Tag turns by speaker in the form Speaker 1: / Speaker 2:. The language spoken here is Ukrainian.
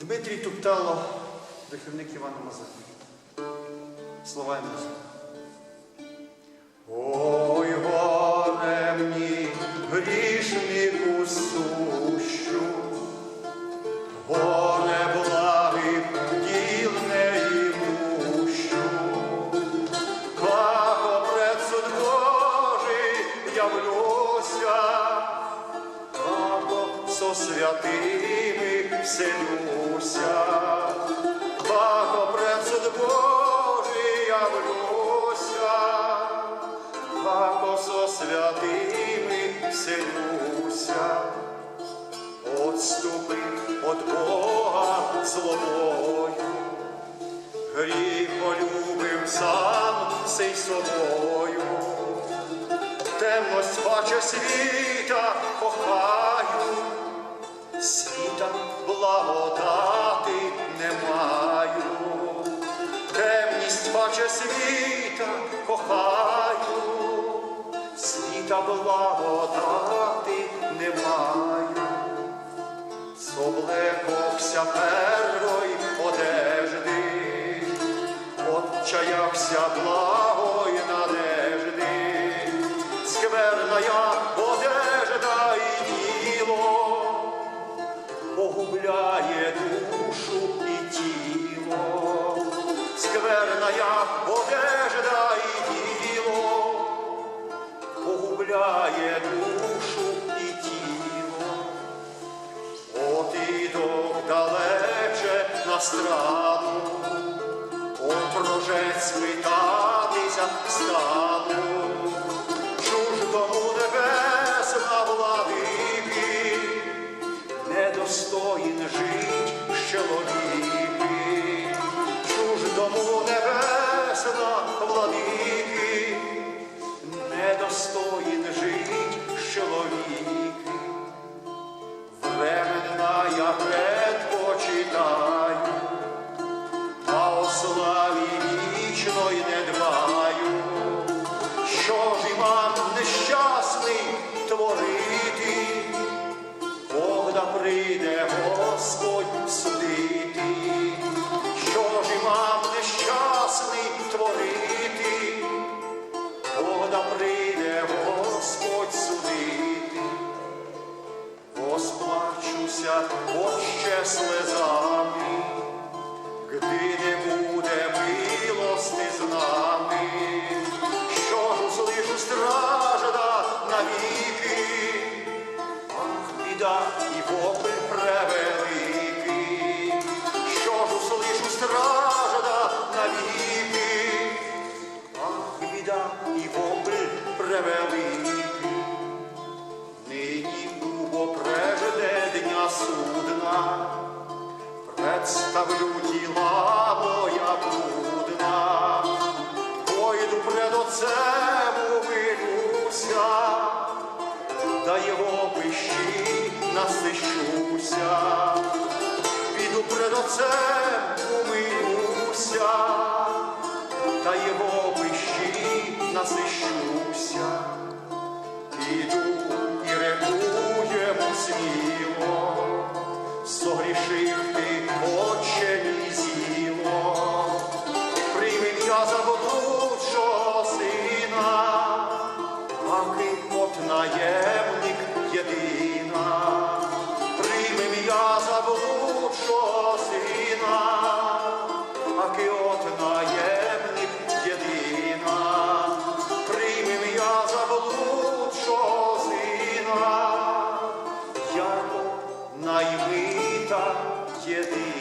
Speaker 1: Дмитрій Туптало, духовник Івана Мазепи. Слова і музика. Ой, горе мені, грішнику сущу, горе благих діл не імущу, Како пред суд Божий явлюся, Како со святими вселюся, Како пред суд Божий явлюся, Како со святими вселюся, Отступи от Бога злобою, Гріх полюбив сам сей собою, темность баче світа кохаю, світа кохаю, світа благодати не маю. Соблековся первой одежди, Отчаявся благой надежди, Скверная одежда і тіло, Погубляє душу і тіло, Скверная одежда і діло, Погубляє душу і тіло. От іду далече на страну, От прожець питатися стану, вічної не дбаю, що ж імам нещасний творити, когда прийде Господь судити, що ж імам нещасний творити, когда прийде Господь судити. Розплачуся отче слезами, Гди превеликий. Нині прежде дня судна, представлю тіла моя блудна, пойду пред отцем умилюся, да його пищі насищуся, піду пред отцем умилюся, насищуся. Одна й мита єдина.